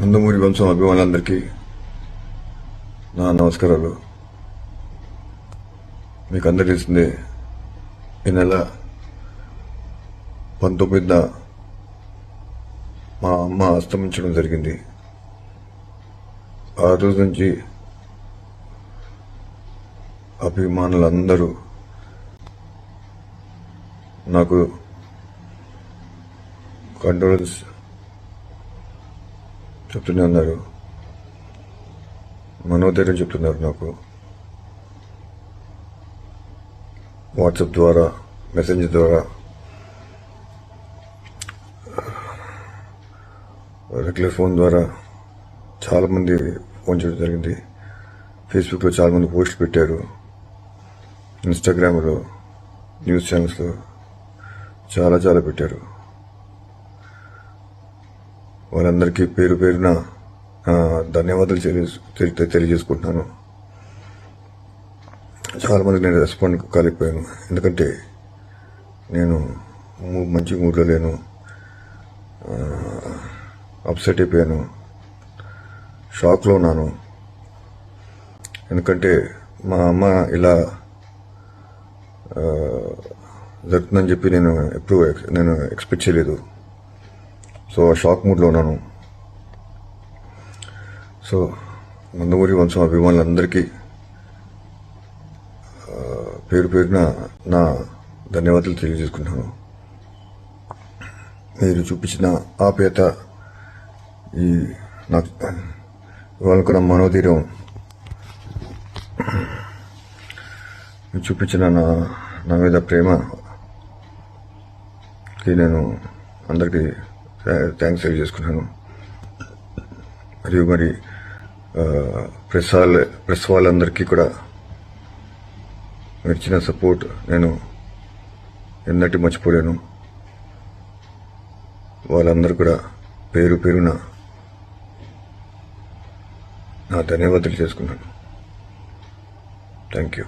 నందమూరి వంశం అభిమానులందరికీ నా నమస్కారాలు. మీకు అందరు తెలిసిందే ఈ నెల పంతొమ్మిదిన మా అమ్మ అస్తమించడం జరిగింది. ఆ రోజు నుంచి అభిమానులందరూ నాకు కంట్రోల్స్ చెప్తూనే ఉన్నారు మనోధైర్యం చెప్తున్నారు నాకు. వాట్సాప్ ద్వారా మెసేజ్ ద్వారా రెగ్యులర్ ఫోన్ ద్వారా చాలామంది ఫోన్ చేయడం జరిగింది. ఫేస్బుక్లో చాలామంది పోస్ట్ పెట్టారు. ఇన్స్టాగ్రామ్లో న్యూస్ ఛానల్స్లో చాలా చాలా పెట్టారు. వారందరికీ పేరు పేరున ధన్యవాదాలు తెలియజేసు- తెలియజేసుకుంటున్నాను. చాలా మందికి నేను రెస్పాండ్ కాలేకపోయాను. ఎందుకంటే నేను మూ- మంచి మూడ్లో లేను. అప్సెట్ అయిపోయాను. షాక్లో ఉన్నాను. ఎందుకంటే మా అమ్మ ఇలా జరుగుతుందని చెప్పి నేను ఎప్పుడు నేను ఎక్స్పెక్ట్ చేయలేదు. సో ఆ షాక్ మూడ్లో ఉన్నాను. సో నందమూరి వంశం అభిమానులందరికీ పేరు పేరున నా ధన్యవాదాలు తెలియజేసుకుంటున్నాను. మీరు చూపించిన ఆప్యాయత ఈ నాకు ఇవాళ మనోధీర్యం మీరు చూపించిన నా నా మీద ప్రేమకి నేను అందరికీ థ్యాంక్స్ తెలియజేసుకున్నాను మరియు మరి ప్రెస్ వాళ్ళ ప్రెస్ వాళ్ళందరికీ కూడా మీరు ఇచ్చిన సపోర్ట్ నేను ఎన్నటి మర్చిపోలేను. వాళ్ళందరూ కూడా పేరు పేరున నా ధన్యవాదాలు చేసుకున్నాను. Thank you